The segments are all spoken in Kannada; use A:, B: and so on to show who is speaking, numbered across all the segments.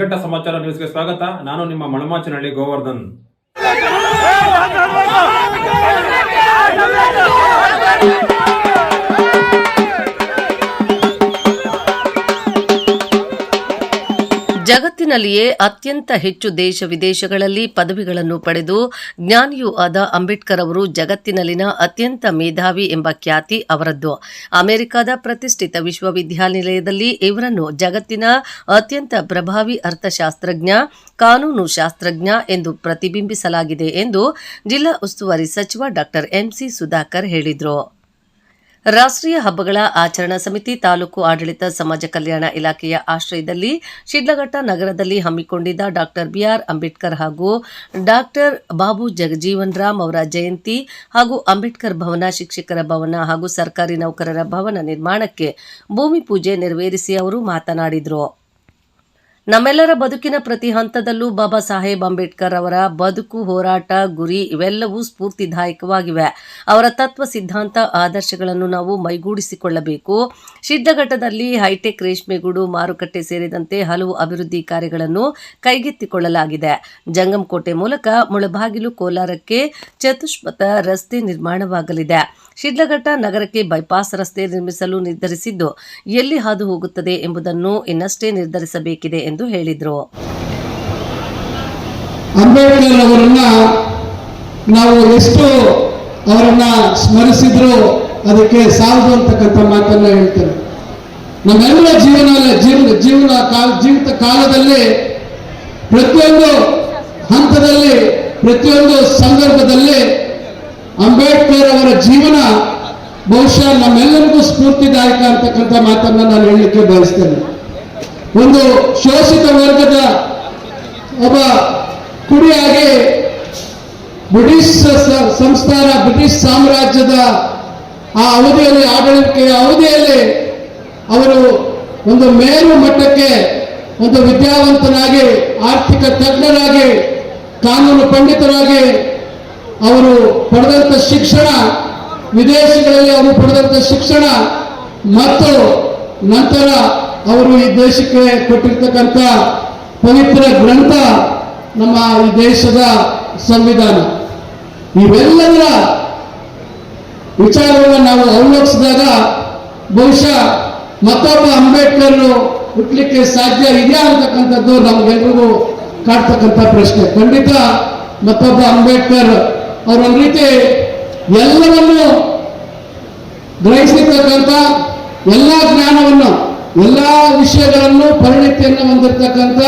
A: ಶಿಲ್ಘಟ್ಟ ಸಮಾಚಾರ ನ್ಯೂಸ್ಗೆ ಸ್ವಾಗತ ನಾನು ನಿಮ್ಮ ಮಳಮಾಚನಹಳ್ಳಿ ಗೋವರ್ಧನ್
B: ಜಗತ್ತಿನಲ್ಲಿಯೇ ಅತ್ಯಂತ ಹೆಚ್ಚು ದೇಶ ವಿದೇಶಗಳಲ್ಲಿ ಪದವಿಗಳನ್ನು ಪಡೆದು ಜ್ಞಾನಿಯೂ ಆದ ಅಂಬೇಡ್ಕರ್ ಅವರು ಜಗತ್ತಿನಲ್ಲಿನ ಅತ್ಯಂತ ಮೇಧಾವಿ ಎಂಬ ಖ್ಯಾತಿ ಅವರದ್ದು. ಅಮೆರಿಕದ ಪ್ರತಿಷ್ಠಿತ ವಿಶ್ವವಿದ್ಯಾನಿಲಯದಲ್ಲಿ ಇವರನ್ನು ಜಗತ್ತಿನ ಅತ್ಯಂತ ಪ್ರಭಾವಿ ಅರ್ಥಶಾಸ್ತ್ರಜ್ಞ, ಕಾನೂನು ಶಾಸ್ತ್ರಜ್ಞ ಎಂದು ಪ್ರತಿಬಿಂಬಿಸಲಾಗಿದೆ ಎಂದು ಜಿಲ್ಲಾ ಉಸ್ತುವಾರಿ ಸಚಿವ ಡಾಕ್ಟರ್ ಎಂಸಿ ಸುಧಾಕರ್ ಹೇಳಿದರು. ರಾಷ್ಟ್ರೀಯ ಹಬ್ಬಗಳ ಆಚರಣಾ ಸಮಿತಿ ತಾಲೂಕು ಆಡಳಿತ ಸಮಾಜ ಕಲ್ಯಾಣ ಇಲಾಖೆಯ ಆಶ್ರಯದಲ್ಲಿ ಶಿಡ್ಲಘಟ್ಟ ನಗರದಲ್ಲಿ ಹಮ್ಮಿಕೊಂಡಿದ್ದ ಡಾಕ್ಟರ್ ಬಿಆರ್ ಅಂಬೇಡ್ಕರ್ ಹಾಗೂ ಡಾಕ್ಟರ್ ಬಾಬು ಜಗಜೀವನ್ ರಾಮ್ ಅವರ ಜಯಂತಿ ಹಾಗೂ ಅಂಬೇಡ್ಕರ್ ಭವನ ಶಿಕ್ಷಕರ ಭವನ ಹಾಗೂ ಸರ್ಕಾರಿ ನೌಕರರ ಭವನ ನಿರ್ಮಾಣಕ್ಕೆ ಭೂಮಿ ಪೂಜೆ ನೆರವೇರಿಸಿ ಅವರು ಮಾತನಾಡಿದರು. ನಮ್ಮೆಲ್ಲರ ಬದುಕಿನ ಪ್ರತಿ ಹಂತದಲ್ಲೂ ಬಾಬಾ ಸಾಹೇಬ್ ಅಂಬೇಡ್ಕರ್ ಅವರ ಬದುಕು, ಹೋರಾಟ, ಗುರಿ ಇವೆಲ್ಲವೂ ಸ್ಫೂರ್ತಿದಾಯಕವಾಗಿವೆ. ಅವರ ತತ್ವ, ಸಿದ್ಧಾಂತ, ಆದರ್ಶಗಳನ್ನು ನಾವು ಮೈಗೂಡಿಸಿಕೊಳ್ಳಬೇಕು. ಸಿದ್ಧಘಟ್ಟದಲ್ಲಿ ಹೈಟೆಕ್ ರೇಷ್ಮೆಗೂಡು ಮಾರುಕಟ್ಟೆ ಸೇರಿದಂತೆ ಹಲವು ಅಭಿವೃದ್ಧಿ ಕಾರ್ಯಗಳನ್ನು ಕೈಗೆತ್ತಿಕೊಳ್ಳಲಾಗಿದೆ. ಜಂಗಮಕೋಟೆ ಮೂಲಕ ಮುಳಬಾಗಿಲು ಕೋಲಾರಕ್ಕೆ ಚತುಷ್ಪಥ ರಸ್ತೆ ನಿರ್ಮಾಣವಾಗಲಿದೆ. ಶಿಡ್ಲಘಟ್ಟ ನಗರಕ್ಕೆ ಬೈಪಾಸ್ ರಸ್ತೆ ನಿರ್ಮಿಸಲು ನಿರ್ಧರಿಸಿದ್ದು ಎಲ್ಲಿ ಹಾದು ಹೋಗುತ್ತದೆ ಎಂಬುದನ್ನು ಇನ್ನಷ್ಟೇ ನಿರ್ಧರಿಸಬೇಕಿದೆ ಎಂದು ಹೇಳಿದರು.
C: ಅಂಬೇಡ್ಕರ್ ಅವರನ್ನ ನಾವು ಎಷ್ಟು ಅವರನ್ನ ಸ್ಮರಿಸಿದ್ರು ಅದಕ್ಕೆ ಸಾಲದು ಅಂತಕ್ಕಂಥ ಮಾತನ್ನ ಹೇಳ್ತಾರೆ ನಮ್ಮೆಲ್ಲ ಜೀವನ ಜೀವನ ಜೀವನ ಕಾಲ, ಜೀವಿತ ಕಾಲದಲ್ಲಿ ಪ್ರತಿಯೊಂದು ಹಂತದಲ್ಲಿ, ಪ್ರತಿಯೊಂದು ಸಂದರ್ಭದಲ್ಲಿ ಅಂಬೇಡ್ಕರ್ ಅವರ ಜೀವನ ಬಹುಶಃ ನಮ್ಮೆಲ್ಲರಿಗೂ ಸ್ಫೂರ್ತಿದಾಯಕ ಅಂತಕ್ಕಂಥ ಮಾತನ್ನ ನಾನು ಹೇಳಲಿಕ್ಕೆ ಬಯಸ್ತೇನೆ. ಒಂದು ಶೋಷಿತ ವರ್ಗದ ಒಬ್ಬ ಕುಡಿಯಾಗಿ ಬ್ರಿಟಿಷ್ ಸಂಸ್ಥಾನ, ಬ್ರಿಟಿಷ್ ಸಾಮ್ರಾಜ್ಯದ ಆ ಅವಧಿಯಲ್ಲಿ, ಆಡಳಿತಕ್ಕೆ ಅವಧಿಯಲ್ಲಿ ಅವರು ಒಂದು ಮೇರು ಮಟ್ಟಕ್ಕೆ ಒಂದು ವಿದ್ಯಾವಂತನಾಗಿ, ಆರ್ಥಿಕ ತಜ್ಞರಾಗಿ, ಕಾನೂನು ಪಂಡಿತರಾಗಿ ಅವರು ಪಡೆದಂತ ಶಿಕ್ಷಣ ವಿದೇಶಗಳಲ್ಲಿ ಅವರು ಪಡೆದಂತ ಶಿಕ್ಷಣ ಮತ್ತು ನಂತರ ಅವರು ಈ ದೇಶಕ್ಕೆ ಕೊಟ್ಟಿರ್ತಕ್ಕಂಥ ಪವಿತ್ರ ಗ್ರಂಥ ನಮ್ಮ ಈ ದೇಶದ ಸಂವಿಧಾನ. ಇವೆಲ್ಲದರ ವಿಚಾರವನ್ನು ನಾವು ಅವಲೋಕಿಸಿದಾಗ ಬಹುಶಃ ಮತ್ತೊಬ್ಬ ಅಂಬೇಡ್ಕರ್ ಹುಟ್ಟಲಿಕ್ಕೆ ಸಾಧ್ಯ ಇದೆಯಾ ಅಂತಕ್ಕಂಥದ್ದು ನಮಗೆಲ್ರಿಗೂ ಕಾಡ್ತಕ್ಕಂಥ ಪ್ರಶ್ನೆ. ಖಂಡಿತ ಮತ್ತೊಬ್ಬ ಅಂಬೇಡ್ಕರ್ ಅವರೊಂದು ರೀತಿ ಎಲ್ಲವನ್ನು ಗ್ರಹಿಸಿರ್ತಕ್ಕಂಥ ಎಲ್ಲ ಜ್ಞಾನವನ್ನು, ಎಲ್ಲ ವಿಷಯಗಳನ್ನು ಪರಿಣಿತಿಯನ್ನು ಹೊಂದಿರತಕ್ಕಂಥ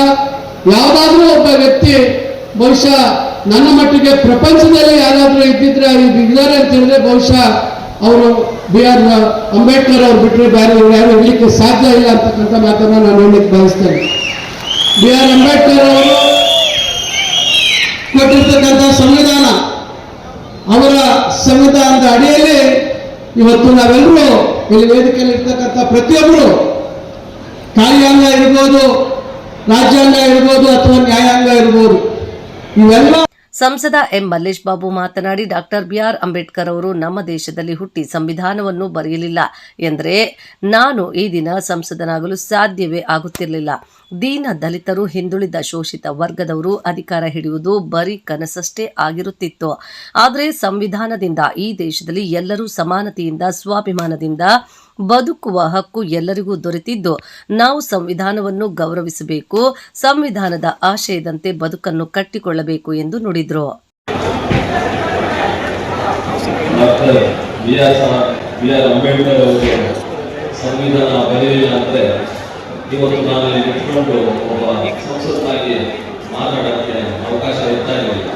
C: ಯಾವುದಾದ್ರೂ ಒಬ್ಬ ವ್ಯಕ್ತಿ ಬಹುಶಃ ನನ್ನ ಮಟ್ಟಿಗೆ ಪ್ರಪಂಚದಲ್ಲಿ ಯಾರಾದರೂ ಇದ್ದಿದ್ರೆ ಅವ್ರು ಇದ್ದಾರೆ ಅಂತ ಹೇಳಿದ್ರೆ ಬಹುಶಃ ಅವರು ಬಿ ಆರ್ ಅಂಬೇಡ್ಕರ್ ಅವ್ರು ಬಿಟ್ಟರೆ ಬೇರೆ ಯಾರು ಇರಲಿಕ್ಕೆ ಸಾಧ್ಯ ಇಲ್ಲ ಅಂತಕ್ಕಂಥ ಮಾತನ್ನು ನಾನು ಹೇಳಲಿಕ್ಕೆ ಬಯಸ್ತೇನೆ. ಬಿ ಆರ್ ಅಂಬೇಡ್ಕರ್ ಅವರು ಕೊಟ್ಟಿರ್ತಕ್ಕಂಥ ಸಂವಿಧಾನ ಅವರ ಸಂವಿಧಾನದ ಅಡಿಯಲ್ಲಿ ಇವತ್ತು ನಾವೆಲ್ಲರೂ ಇಲ್ಲಿ ವೇದಿಕೆಯಲ್ಲಿ ಇರ್ತಕ್ಕಂಥ ಪ್ರತಿಯೊಬ್ಬರು ಕಾರ್ಯಾಂಗ ಇರ್ಬೋದು, ರಾಜ್ಯಾಂಗ ಇರ್ಬೋದು ಅಥವಾ ನ್ಯಾಯಾಂಗ ಇರ್ಬೋದು, ಇವೆಲ್ಲ
B: ಸಂಸದ ಎಂ ಮಲ್ಲೇಶ್ ಬಾಬು ಮಾತನಾಡಿ ಡಾಕ್ಟರ್ ಬಿಆರ್ ಅಂಬೇಡ್ಕರ್ ಅವರು ನಮ್ಮ ದೇಶದಲ್ಲಿ ಹುಟ್ಟಿ ಸಂವಿಧಾನವನ್ನು ಬರೆಯಲಿಲ್ಲ ಎಂದರೆ ನಾನು ಈ ದಿನ ಸಂಸದನಾಗಲು ಸಾಧ್ಯವೇ ಆಗುತ್ತಿರಲಿಲ್ಲ. ದೀನ ದಲಿತರು ಹಿಂದುಳಿದ ಶೋಷಿತ ವರ್ಗದವರು ಅಧಿಕಾರ ಹಿಡಿಯುವುದು ಬರೀ ಕನಸಷ್ಟೇ ಆಗಿರುತ್ತಿತ್ತು. ಆದರೆ ಸಂವಿಧಾನದಿಂದ ಈ ದೇಶದಲ್ಲಿ ಎಲ್ಲರೂ ಸಮಾನತೆಯಿಂದ, ಸ್ವಾಭಿಮಾನದಿಂದ ಬದುಕುವ ಹಕ್ಕು ಎಲ್ಲರಿಗೂ ದೊರೆತಿದ್ದು ನಾವು ಸಂವಿಧಾನವನ್ನು ಗೌರವಿಸಬೇಕು, ಸಂವಿಧಾನದ ಆಶಯದಂತೆ ಬದುಕನ್ನು ಕಟ್ಟಿಕೊಳ್ಳಬೇಕು ಎಂದು ನುಡಿದರು.
D: ಇವತ್ತು ಅವಕಾಶ ಇರ್ತಾ ಇರಲಿಲ್ಲ.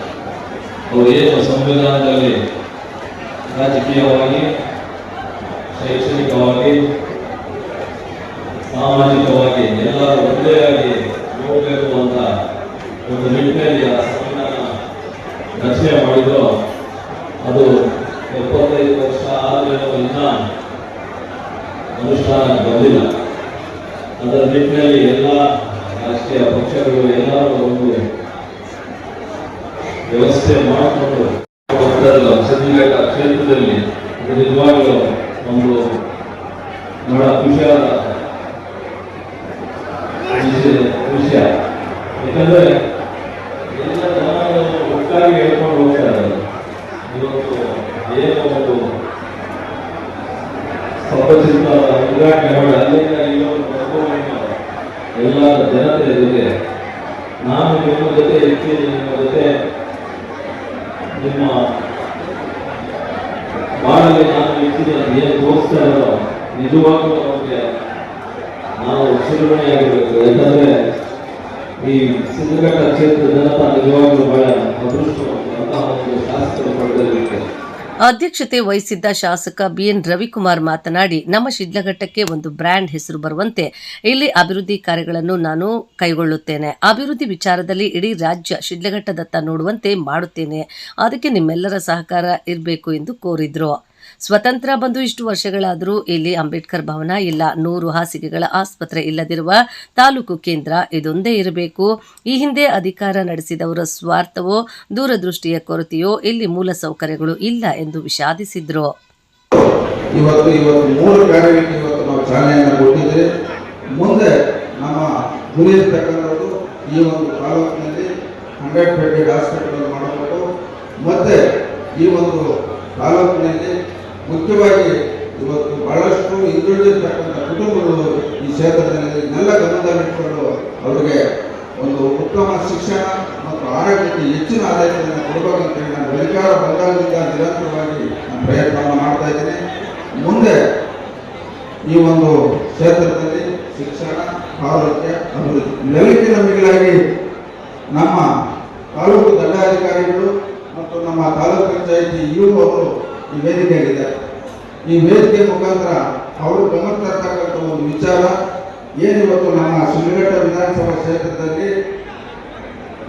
D: ಅವರು ಏನು ಸಂವಿಧಾನದಲ್ಲಿ ರಾಜಕೀಯವಾಗಿ ಶೈಕ್ಷಣಿಕವಾಗಿ ಸಾಮಾಜಿಕವಾಗಿ ಎಲ್ಲರೂ ಒಂದೇ ಆಗಿ ಹೋಗಬೇಕು ಅಂತ ಒಂದು ನಿಟ್ಟಿನಲ್ಲಿ ಆ ಸಂವಿಧಾನ ರಚನೆ ಮಾಡಿದ್ರು. ಅದು ಎಪ್ಪತ್ತೈದು ವರ್ಷ ಆದ್ರೂ ಇನ್ನ ಅನುಷ್ಠಾನ ಬಂದಿಲ್ಲ. ಅದರ ನಿಟ್ಟಿನಲ್ಲಿ ಎಲ್ಲ ರಾಜಕೀಯ ಪಕ್ಷಗಳು ಎಲ್ಲರೂ ಒಂದು ವ್ಯವಸ್ಥೆ ಮಾಡಿಕೊಂಡು ಕ್ಷೇತ್ರದಲ್ಲಿ ನಿಜವಾಗ್ಲೂ ಒಂದು ಬಹಳ ವಿಷಯವಾದ ವಿಷಯ ಯಾಕಂದ್ರೆ ಎಲ್ಲ ಜನರು ಒಟ್ಟಾಗಿ ಹೇಳ್ಕೊಂಡು ಹೋಗ್ತಾ ಇದ್ದಾರೆ ಇವತ್ತು ಏನೋ ಒಂದು ಸಪ್ರಸಿದ್ಧ ಉದ್ಘಾಟನೆ ಮಾಡಿ ಅಲ್ಲಿಂದ ಇವತ್ತು ಎಲ್ಲ ಜನತೆ ಜೊತೆ ನಾನು ನಿಮ್ಮ ಜೊತೆ ಇರ್ತೀನಿ, ನಿಮ್ಮ ಜೊತೆ ನಿಮ್ಮ ಬಾಳಲ್ಲಿ ನಾನು ಅಂತ ಏನು ತೋರಿಸ್ತಾ ಇರೋ ನಿಜವಾಗ್ಲೂ ಅವ್ರಿಗೆ ನಾವು ಶಿರುಮಣಿಯಾಗಿರ್ಬೇಕು ಯಾಕಂದ್ರೆ ಈ ಸಿದ್ಧಘಟ್ಟ ಕ್ಷೇತ್ರದ ಜನತಾ ನಿಜವಾಗ್ಲೂ ಬಹಳ ಅದೃಷ್ಟವಂತಹ ಒಂದು ಶಾಸಕರು
B: ಅಧ್ಯಕ್ಷತೆ ವಹಿಸಿದ್ದ ಶಾಸಕ ಬಿಎನ್ ರವಿಕುಮಾರ್ ಮಾತನಾಡಿ, ನಮ್ಮ ಶಿಡ್ಲಘಟ್ಟಕ್ಕೆ ಒಂದು ಬ್ರ್ಯಾಂಡ್ ಹೆಸರು ಬರುವಂತೆ ಇಲ್ಲಿ ಅಭಿವೃದ್ಧಿ ಕಾರ್ಯಗಳನ್ನು ನಾನು ಕೈಗೊಳ್ಳುತ್ತೇನೆ. ಅಭಿವೃದ್ಧಿ ವಿಚಾರದಲ್ಲಿ ಇಡೀ ರಾಜ್ಯ ಶಿಡ್ಲಘಟ್ಟದತ್ತ ನೋಡುವಂತೆ ಮಾಡುತ್ತೇನೆ. ಅದಕ್ಕೆ ನಿಮ್ಮೆಲ್ಲರ ಸಹಕಾರ ಇರಬೇಕು ಎಂದು ಕೋರಿದ್ರು. ಸ್ವತಂತ್ರ ಬಂದು ಇಷ್ಟು ವರ್ಷಗಳಾದರೂ ಇಲ್ಲಿ ಅಂಬೇಡ್ಕರ್ ಭವನ ಇಲ್ಲ. ನೂರು ಹಾಸಿಗೆಗಳ ಆಸ್ಪತ್ರೆ ಇಲ್ಲದಿರುವ ತಾಲೂಕು ಕೇಂದ್ರ ಇದೊಂದೇ ಇರಬೇಕು. ಈ ಹಿಂದೆ ಅಧಿಕಾರ ನಡೆಸಿದವರ ಸ್ವಾರ್ಥವೋ, ದೂರದೃಷ್ಟಿಯ ಕೊರತೆಯೋ ಇಲ್ಲಿ ಮೂಲಸೌಕರ್ಯಗಳು ಇಲ್ಲ ಎಂದು ವಿಷಾದಿಸಿದ್ರು.
E: ಇವತ್ತು ಇವತ್ತು ಮೂರು ಕಾರ್ಯಗಳಿಗೆ ಇವತ್ತು ನಾವು ಚಾಲನೆಯನ್ನು ಮುಂದೆ ನಮ್ಮ ಗುರಿ ಇರ್ತಕ್ಕಂಥದ್ದು ಈ ಒಂದು ತಾಲೂಕಿನಲ್ಲಿ ಹಂಡ್ರೆಡ್ ಬೆಡೆಡ್ ಹಾಸ್ಪಿಟಲ್ ಮಾಡಬೇಕು. ಮತ್ತೆ ಈ ಒಂದು ತಾಲೂಕಿನಲ್ಲಿ ಮುಖ್ಯವಾಗಿ ಇವತ್ತು ಬಹಳಷ್ಟು ಹಿಂದುಳಿದಿರ್ತಕ್ಕಂಥ ಕುಟುಂಬಗಳು ಈ ಕ್ಷೇತ್ರದಲ್ಲಿ ಎಲ್ಲ ಗಮನದಲ್ಲಿಟ್ಟುಕೊಂಡು ಅವರಿಗೆ ಒಂದು ಉತ್ತಮ ಶಿಕ್ಷಣ ಮತ್ತು ಆರೋಗ್ಯಕ್ಕೆ ಹೆಚ್ಚಿನ ಆದಾಯವನ್ನು ಕೊಡಬೇಕಂತೇಳಿ ನಾನು ಅಧಿಕಾರ ಬಂದಾಗಲಿಂದ ನಿರಂತರವಾಗಿ ನಾನು ಪ್ರಯತ್ನವನ್ನು ಮಾಡ್ತಾ ಇದ್ದೀನಿ. ಮುಂದೆ ಈ ಒಂದು ಕ್ಷೇತ್ರದಲ್ಲಿ ಶಿಕ್ಷಣ, ಆರೋಗ್ಯ, ಅಭಿವೃದ್ಧಿ ನೆಲಕ್ಕೆ ನಮಗಾಗಿ ನಮ್ಮ ತಾಲೂಕು ದಂಡಾಧಿಕಾರಿಗಳು ಮತ್ತು ನಮ್ಮ ತಾಲೂಕು ಪಂಚಾಯಿತಿ ಇವರು ಈ ವೇದಿಕೆಯಲ್ಲಿದ್ದಾರೆ ಈ ವೇದಿಕೆ ಮುಖಾಂತರ ಅವರು ಗಮನ ತರ್ತಕ್ಕಂಥ ಒಂದು ವಿಚಾರ, ಏನಿವತ್ತು ನಮ್ಮ ಶಿವಘಟ್ಟ ವಿಧಾನಸಭಾ ಕ್ಷೇತ್ರದಲ್ಲಿ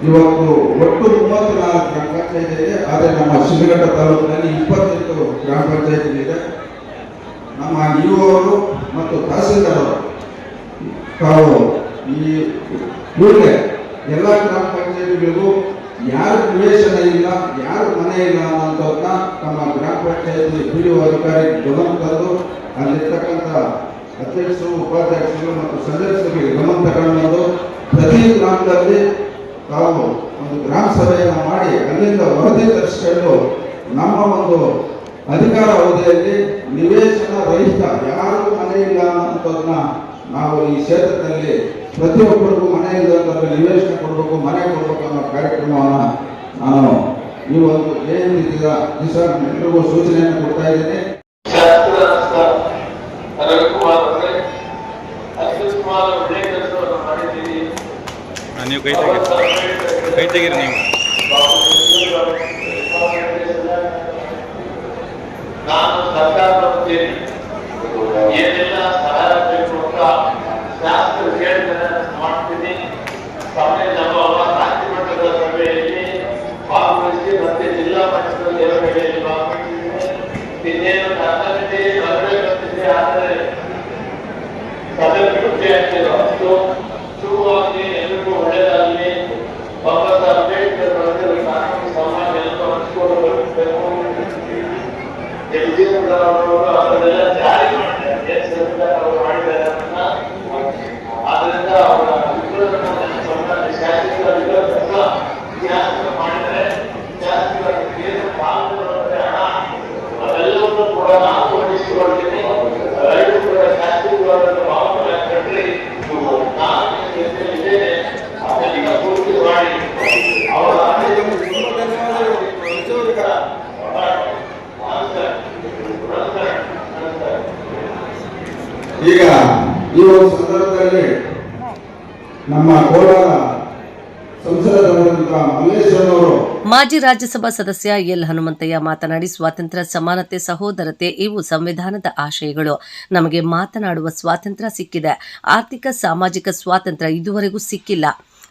E: ಇವತ್ತು ಒಟ್ಟು ಮೂವತ್ತು ನಾಲ್ಕು ಗ್ರಾಮ ಪಂಚಾಯತ್ ಇದೆ. ಆದರೆ ನಮ್ಮ ಶಿವಘಟ್ಟ ತಾಲೂಕಿನಲ್ಲಿ ಇಪ್ಪತ್ತೆಂಟು ಗ್ರಾಮ ಪಂಚಾಯತ್ ನಮ್ಮ ಇವರು ಮತ್ತು ತಹಸೀಲ್ದಾರ್ ತಾವು ಈ ಊರಿಗೆ ಎಲ್ಲ ಗ್ರಾಮ ಪಂಚಾಯತಿಗಳಿಗೂ ಯಾರು ನಿವೇಶನ ಇಲ್ಲ, ಯಾರು ಮನೆ ಇಲ್ಲ ಅನ್ನೋಂಥವ್ರನ್ನ ನಮ್ಮ ಗ್ರಾಮ ಪಂಚಾಯತಿ ಪಿ ಅಧಿಕಾರಿ ಗಮನ ತಂದು ಅಲ್ಲಿರ್ತಕ್ಕಂಥ ಅಧ್ಯಕ್ಷರು, ಉಪಾಧ್ಯಕ್ಷರು ಮತ್ತು ಸದಸ್ಯರಿಗೆ ಗಮನ ತಗೊಂಡು ಪ್ರತಿ ಗ್ರಾಮದಲ್ಲಿ ತಾವು ಒಂದು ಗ್ರಾಮ ಸಭೆಯನ್ನು ಮಾಡಿ ಅಲ್ಲಿಂದ ವರದಿ ತರಿಸ್ಕೊಂಡು ನಮ್ಮ ಒಂದು ಅಧಿಕಾರ ಅವಧಿಯಲ್ಲಿ ನಿವೇಶನ ರಹಿತ ಯಾರು ಮನೆ ಇಲ್ಲ ಅನ್ನೋದನ್ನ ನಾವು ಈ ಕ್ಷೇತ್ರದಲ್ಲಿ ಪ್ರತಿಯೊಬ್ಬರಿಗೂ ಮನೆ ಇಲ್ಲದವ್ರಿಗೆ ನಿವೇಶನ ಕೊಡಬೇಕು ಮನೆ ಕೊಡಬೇಕು ಅನ್ನೋ ಕಾರ್ಯಕ್ರಮವನ್ನು ನಾನು ಈ ಒಂದು ಏನು ದಿವಸ ಎಲ್ರಿಗೂ ಸೂಚನೆಯನ್ನು ಕೊಡ್ತಾ ಇದ್ದೀನಿ.
F: ನೀವು ಕೈ ತೆಗೀರಿ. ಕೈ ತೆಗೀರಿ ನೀವು.
G: ನಾನು ಏನೆಲ್ಲ ಸಹಾಯ ಬೇಕು ಅಂತ ಶಾಸಕರು ಹೇಳಿದರೆ ಮಾಡ್ತೀನಿ ಸಮಯ ನಮ್ಮ ರಾಜ್ಯ ಮಟ್ಟದ ಸಭೆಯಲ್ಲಿ ಮತ್ತೆ ಜಿಲ್ಲಾ ಮಟ್ಟದ ಸಭೆಯಲ್ಲಿ ಭಾಗವಹಿಸಿದ್ದೇನೆ ಇನ್ನೇನು ಆದರೆ ಸಭೆ ಸಮಾಜ ಎಲ್ಲ ಹಂಚ್ಕೊಂಡು ಬರಬೇಕು. ಅವರು ಅದನ್ನೆಲ್ಲ ಜಾರಿ ಮಾಡಿದ್ದಾರೆ ಏನ್ ಸಂವಿಧಾನ ಅವರು ಮಾಡಿದ್ದಾರೆ ಅದನ್ನ ಆದ್ರಿಂದ ಅವರ ವಿರೋಧವನ್ನು ಸಮಾಜ ಶಾಸಕರ ವಿರೋಧ ಶಾಸಕರು ಮಾಡಿದರೆ ಶಾಸಕರ ಏನು ಪಾಲ್ಗೊಳ್ಳುತ್ತೆ ಹಣ ಅವೆಲ್ಲವನ್ನೂ ಕೂಡ ನಾನು ಹೊಂದಿಸಿಕೊಳ್ತೀನಿ ರೈತರು ಕೂಡ ಶಾಸಕರು ಅದನ್ನು ಭಾವನೆ ಕಟ್ಟಲಿ ನಾನು ಇದ್ದೇನೆ ಅದನ್ನ ಪೂರ್ತಿ ಮಾಡಿ ಅವರ
E: ಈಗ ಈ ಒಂದು ಸಂದರ್ಭದಲ್ಲಿ ನಮ್ಮ
B: ಮಾಜಿ ರಾಜ್ಯಸಭಾ ಸದಸ್ಯ ಎಲ್ ಹನುಮಂತಯ್ಯ ಮಾತನಾಡಿ ಸ್ವಾತಂತ್ರ್ಯ, ಸಮಾನತೆ, ಸಹೋದರತೆ ಇವು ಸಂವಿಧಾನದ ಆಶಯಗಳು. ನಮಗೆ ಮಾತನಾಡುವ ಸ್ವಾತಂತ್ರ್ಯ ಸಿಕ್ಕಿದೆ. ಆರ್ಥಿಕ, ಸಾಮಾಜಿಕ ಸ್ವಾತಂತ್ರ್ಯ ಇದುವರೆಗೂ ಸಿಕ್ಕಿಲ್ಲ.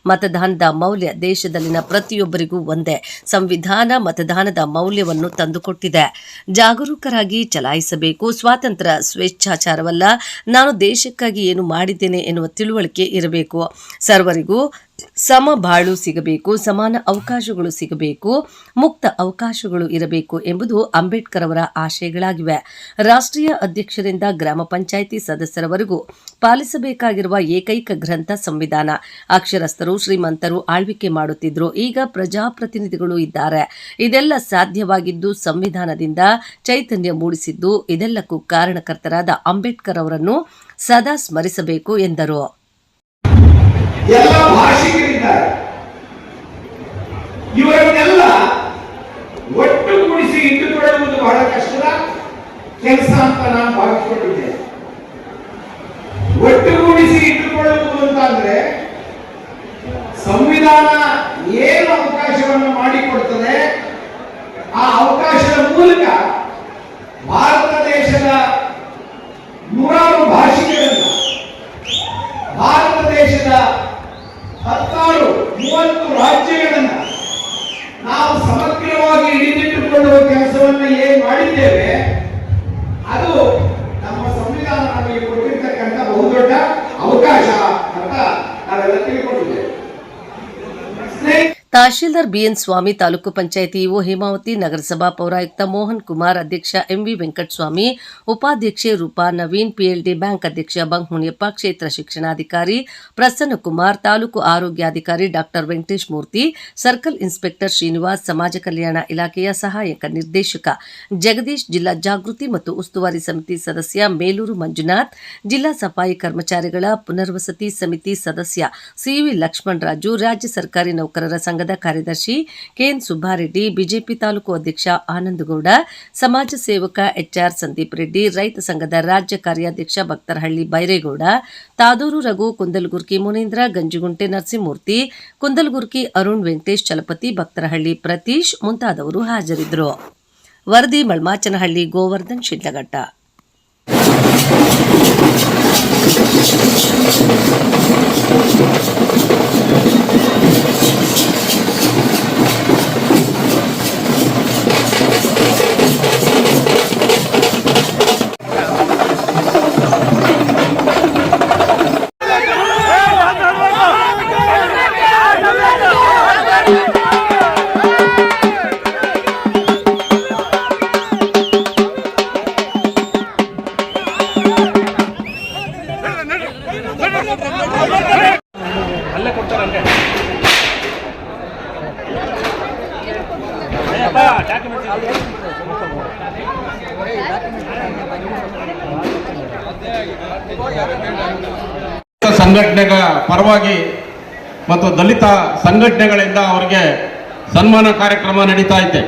B: ಮತದಾನದ ಮೌಲ್ಯ ದೇಶದಲ್ಲಿನ ಪ್ರತಿಯೊಬ್ಬರಿಗೂ ಒಂದೇ. ಸಂವಿಧಾನ ಮತದಾನದ ಮೌಲ್ಯವನ್ನು ತಂದುಕೊಟ್ಟಿದೆ. ಜಾಗರೂಕರಾಗಿ ಚಲಾಯಿಸಬೇಕು. ಸ್ವಾತಂತ್ರ್ಯ ಸ್ವೇಚ್ಛಾಚಾರವಲ್ಲ. ನಾನು ದೇಶಕ್ಕಾಗಿ ಏನು ಮಾಡಿದ್ದೇನೆ ಎನ್ನುವ ತಿಳುವಳಿಕೆ ಇರಬೇಕು. ಸರ್ವರಿಗೂ ಸಮ ಬಾಳು ಸಿಗಬೇಕು, ಸಮಾನ ಅವಕಾಶಗಳು ಸಿಗಬೇಕು, ಮುಕ್ತ ಅವಕಾಶಗಳು ಇರಬೇಕು ಎಂಬುದು ಅಂಬೇಡ್ಕರ್ ಅವರ ಆಶಯಗಳಾಗಿವೆ. ರಾಷ್ಟ್ರೀಯ ಅಧ್ಯಕ್ಷರಿಂದ ಗ್ರಾಮ ಪಂಚಾಯಿತಿ ಸದಸ್ಯರವರೆಗೂ ಪಾಲಿಸಬೇಕಾಗಿರುವ ಏಕೈಕ ಗ್ರಂಥ ಸಂವಿಧಾನ. ಅಕ್ಷರಸ್ಥರು, ಶ್ರೀಮಂತರು ಆಳ್ವಿಕೆ ಮಾಡುತ್ತಿದ್ರು, ಈಗ ಪ್ರಜಾಪ್ರತಿನಿಧಿಗಳು ಇದ್ದಾರೆ. ಇದೆಲ್ಲ ಸಾಧ್ಯವಾಗಿದ್ದು ಸಂವಿಧಾನದಿಂದ ಚೈತನ್ಯ ಮೂಡಿಸಿದ್ದು ಇದೆಲ್ಲಕ್ಕೂ ಕಾರಣಕರ್ತರಾದ ಅಂಬೇಡ್ಕರ್ ಅವರನ್ನು ಸದಾ ಸ್ಮರಿಸಬೇಕು ಎಂದರು.
H: ಎಲ್ಲ ಭಾಷಿಕರಿದ್ದಾರೆ. ಇವರನ್ನೆಲ್ಲ ಒಟ್ಟುಗೂಡಿಸಿ ಇಟ್ಟುಕೊಳ್ಳುವುದು ಬಹಳ ಕಷ್ಟದ ಕೆಲಸ ಅಂತ ನಾನು ಭಾವಿಸಿಕೊಂಡಿದ್ದೇನೆ. ಒಟ್ಟುಗೂಡಿಸಿ ಇಟ್ಟುಕೊಳ್ಳುವುದು ಅಂತಂದ್ರೆ ಸಂವಿಧಾನ ಏನು ಅವಕಾಶವನ್ನು ಮಾಡಿಕೊಡ್ತದೆ, ಆ ಅವಕಾಶದ ಮೂಲಕ ಭಾರತ ದೇಶದ ನೂರಾರು ಭಾಷಿಕರನ್ನ ಭಾರತ ದೇಶದ ಹತ್ತಾರು ಮೂವತ್ತು ರಾಜ್ಯಗಳನ್ನ ನಾವು ಸಮಗ್ರವಾಗಿ ಹಿಡಿದಿಟ್ಟುಕೊಳ್ಳುವ ಕೆಲಸವನ್ನ ಏನ್ ಮಾಡಿದ್ದೇವೆ, ಅದು ನಮ್ಮ ಸಂವಿಧಾನ ನಮಗೆ ಕೊಟ್ಟಿರ್ತಕ್ಕಂಥ ಬಹುದೊಡ್ಡ ಅವಕಾಶ ಅಂತ ನಾವೆಲ್ಲ ತಿಳ್ಕೊಂಡಿದ್ದೇವೆ.
B: ತಹಶೀಲ್ದಾರ್ ಬಿಎನ್ ಸ್ವಾಮಿ, ತಾಲೂಕು ಪಂಚಾಯಿತಿ ಇಒ ಹೇಮಾವತಿ, ನಗರಸಭಾ ಪೌರಾಯುಕ್ತ ಮೋಹನ್ ಕುಮಾರ್, ಅಧ್ಯಕ್ಷ ಎಂವಿ ವೆಂಕಟಸ್ವಾಮಿ, ಉಪಾಧ್ಯಕ್ಷೆ ರೂಪಾ ನವೀನ್, ಪಿಎಲ್ಡಿ ಬ್ಯಾಂಕ್ ಅಧ್ಯಕ್ಷ ಬಂಕ್ ಮುನಿಯಪ್ಪ ಕ್ಷೇತ್ರ ಶಿಕ್ಷಣಾಧಿಕಾರಿ ಪ್ರಸನ್ನ ಕುಮಾರ್, ತಾಲೂಕು ಆರೋಗ್ಯಾಧಿಕಾರಿ doctor Venkatesh Murthy, circle inspector Srinivas, ಸಮಾಜ ಕಲ್ಯಾಣ ಇಲಾಖೆಯ ಸಹಾಯಕ ನಿರ್ದೇಶಕ ಜಗದೀಶ್, ಜಿಲ್ಲಾ ಜಾಗೃತಿ ಮತ್ತು ಉಸ್ತುವಾರಿ ಸಮಿತಿ ಸದಸ್ಯ ಮೇಲೂರು ಮಂಜುನಾಥ್, ಜಿಲ್ಲಾ ಸಫಾಯಿ ಕರ್ಮಚಾರಿಗಳ ಪುನರ್ವಸತಿ ಸಮಿತಿ ಸದಸ್ಯ ಸಿವಿ ಲಕ್ಷ್ಮಣ್ ರಾಜು, ರಾಜ್ಯ ಸರ್ಕಾರಿ ನೌಕರರ ಸಂಘದ ಕಾರ್ಯದರ್ಶಿ ಕೆಎನ್ ಸುಬ್ಬಾರೆಡ್ಡಿ, ಬಿಜೆಪಿ ತಾಲೂಕು ಅಧ್ಯಕ್ಷ ಆನಂದಗೌಡ, ಸಮಾಜ ಸೇವಕ ಎಚ್ಆರ್ ಸಂದೀಪ್ ರೆಡ್ಡಿ, ರೈತ ಸಂಘದ ರಾಜ್ಯ ಕಾರ್ಯಾಧ್ಯಕ್ಷ ಭಕ್ತರಹಳ್ಳಿ ಬೈರೇಗೌಡ, ತಾದೂರು ರಘು ಕುಂದಲಗುರ್ಕಿ ಮುನೀಂದ್ರ, ಗಂಜಿಗುಂಟೆ ನರಸಿಂಹಮೂರ್ತಿ, ಕುಂದಲಗುರ್ಕಿ ಅರುಣ್ ವೆಂಕಟೇಶ್, ಚಲಪತಿ ಭಕ್ತರಹಳ್ಳಿ ಪ್ರತೀಶ್ ಮುಂತಾದವರು ಹಾಜರಿದ್ದರು. ವರದಿ ಮಳ್ಮಾಚನಹಳ್ಳಿ ಗೋವರ್ಧನ್, ಶಿಡ್ಲಘಟ್ಟ.
I: ಸಂಘಟನೆಗಳ ಪರವಾಗಿ ಮತ್ತು ದಲಿತ ಸಂಘಟನೆಗಳಿಂದ ಅವರಿಗೆ ಸನ್ಮಾನ ಕಾರ್ಯಕ್ರಮ ನಡೀತಾ ಐತೆ